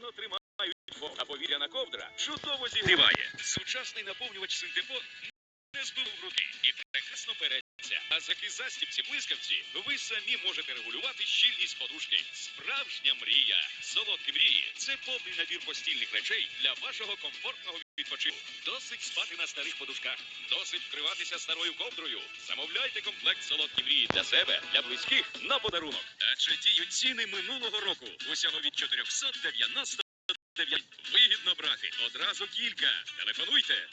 надійно тримають вогонь, а повітряна ковдра чудово зігріває. Сучасний наповнювач синтепон не збив руки і прекрасно переться. А заки застібці блискавці ви самі можете регулювати щільність подушки. Справжня мрія. Солодкі мрії це повний набір постільних речей для вашого комфортного відпочинку. Досить спати на старих подушках, досить вкриватися старою ковдрою. Замовляйте комплект солодкі мрії для себе, для близьких на подарунок. Адже діють ціни минулого року. Усього від 499. Вигідно брати. Одразу кілька. Телефонуйте.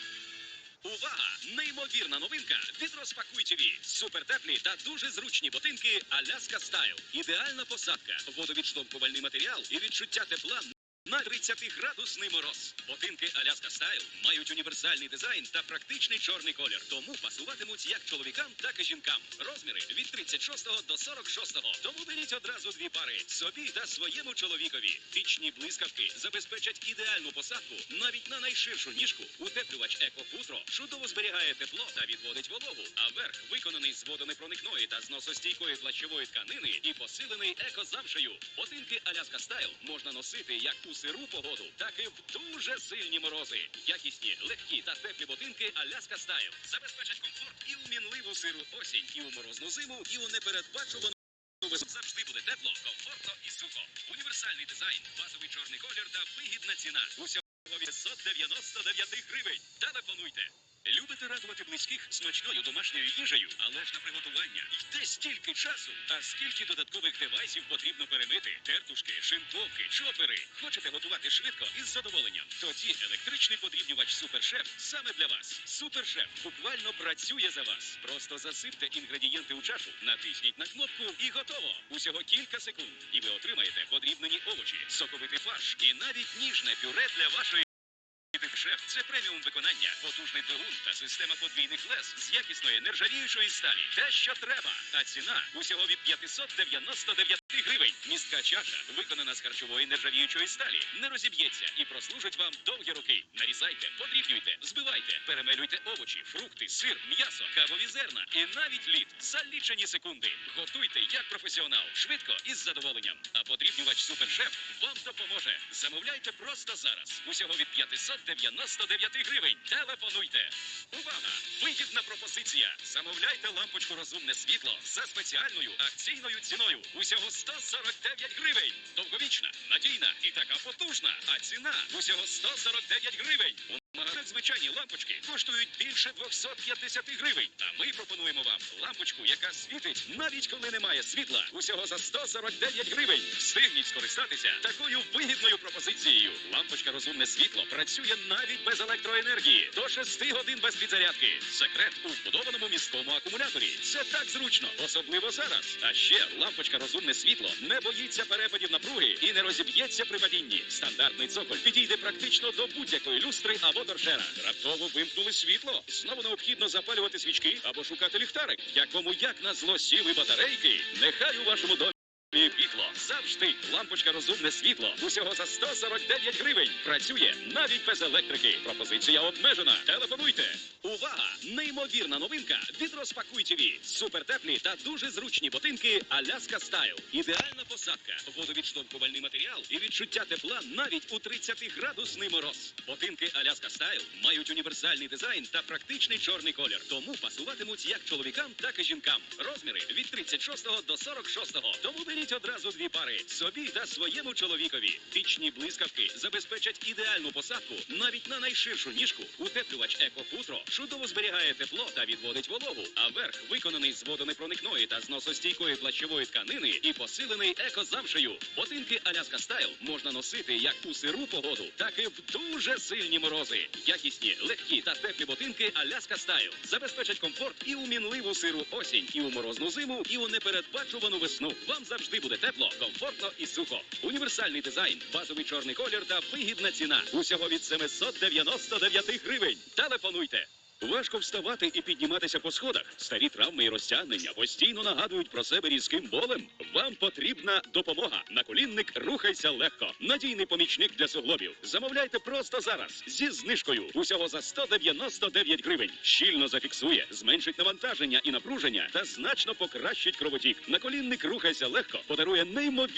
Увага! Неймовірна новинка від Розпакуй ТВ. Супертеплі та дуже зручні ботинки Аляска Стайл. Ідеальна посадка, водовідштовхувальний матеріал і відчуття тепла на 30-градусний мороз. Ботинки Аляска Стайл мають універсальний дизайн та практичний чорний колір. Тому пасуватимуть як чоловікам, так і жінкам. Розміри від 36 до 46. Тому беріть одразу дві пари собі та своєму чоловікові. Вічні блискавки забезпечать ідеальну посадку навіть на найширшу ніжку. Утеплювач Екофутро чудово зберігає тепло та відводить вологу. А верх виконаний з водонепроникної та зносостійкої плащової тканини і посилений екозамшею. Ботинки Аляска Стайл можна носити як у сиру погоду, так і в дуже сильні морози. Якісні, легкі та теплі ботинки Аляска Стайл забезпечать комфорт і у мінливу сиру осінь, і у морозну зиму, і у непередбачувану. Завжди буде тепло, комфортно і сухо. Універсальний дизайн, базовий чорний колір та вигідна ціна. Усього від 599 гривень. Телефонуйте. Любите радувати близьких смачною домашньою їжею, але ж на приготування йде стільки часу. А скільки додаткових девайсів потрібно перемити? Тертушки, шинковки, чопери. Хочете готувати швидко і з задоволенням? Тоді електричний подрібнювач Супершеф саме для вас. Супершеф буквально працює за вас. Просто засипте інгредієнти у чашу, натисніть на кнопку і готово. Усього кілька секунд, і ви отримаєте подрібнені овочі, соковитий фарш і навіть ніжне пюре для вашої. Шеф це преміум виконання, потужний двигун та система подвійних лез з якісної нержавіючої сталі. Те, що треба. А ціна усього від 599 гривень. Містка чаша виконана з харчової нержавіючої сталі. Не розіб'ється і прослужить вам довгі роки. Нарізайте, подрібнюйте, збивайте, перемелюйте овочі, фрукти, сир, м'ясо, кавові зерна і навіть лід за лічені секунди. Готуйте як професіонал, швидко і з задоволенням. А подрібнювач Супершеф вам допоможе. Замовляйте просто зараз. Усього від 599 гривень. Телефонуйте. Увага! Вигідна пропозиція. Замовляйте лампочку розумне світло за спеціальною акційною ціною. Усього 149 гривень. Довговічна, надійна і така потужна. А ціна усього 149 гривень. У магазинах звичайні лампочки коштують більше 250 гривень. А ми пропонуємо вам лампочку, яка світить навіть коли немає світла. Усього за 149 гривень. Встигніть скористатися такою вигідною пропозицією. Лампочка розумне світло працює навіть без електроенергії. До 6 годин без підзарядки. Секрет у вбудованому міському акумуляторі. Це так зручно, особливо зараз. А ще лампочка розумне світло не боїться перепадів напруги і не розіб'ється при падінні. Стандартний цоколь підійде практично до будь-якої люстри або торшера. Раптово вимкнули світло. Знову необхідно запалювати свічки або шукати ліхтарик. Якому як на зло сіли батарейки. Нехай у вашому домі. І пікло завжди лампочка розумне світло. Усього за 149 гривень. Працює навіть без електрики. Пропозиція обмежена. Телефонуйте. Увага! Неймовірна новинка від Розпакуй ТВ. Супертеплі та дуже зручні ботинки Аляска Стайл. Ідеальна посадка, водовідштовхувальний матеріал і відчуття тепла навіть у 30-градусний мороз. Ботинки Аляска Стайл мають універсальний дизайн та практичний чорний колір. Тому пасуватимуть як чоловікам, так і жінкам. Розміри від 36 до 46. Тому беріть одразу дві пари собі та своєму чоловікові. Вічні блискавки забезпечать ідеальну посадку навіть на найширшу ніжку. Утеплювач Екофутро чудово зберігає тепло та відводить вологу. А верх виконаний з водонепроникної та зносостійкої плащової тканини і посилений екозамшею. Ботинки Аляска Стайл можна носити як у сиру погоду, так і в дуже сильні морози. Якісні, легкі та теплі ботинки Аляска Стайл забезпечать комфорт і у мінливу сиру осінь, і у морозну зиму, і у непередбачувану весну. Вам завжди буде тепло, комфортно і сухо. Універсальний дизайн, базовий чорний колір та вигідна ціна. Усього від 799 гривень. Телефонуйте. Важко вставати і підніматися по сходах. Старі травми і розтягнення постійно нагадують про себе різким болем. Вам потрібна допомога. Наколінник рухайся легко. Надійний помічник для суглобів. Замовляйте просто зараз зі знижкою. Усього за 199 гривень. Щільно зафіксує, зменшить навантаження і напруження та значно покращить кровотік. Наколінник рухайся легко. Подарує неймовірну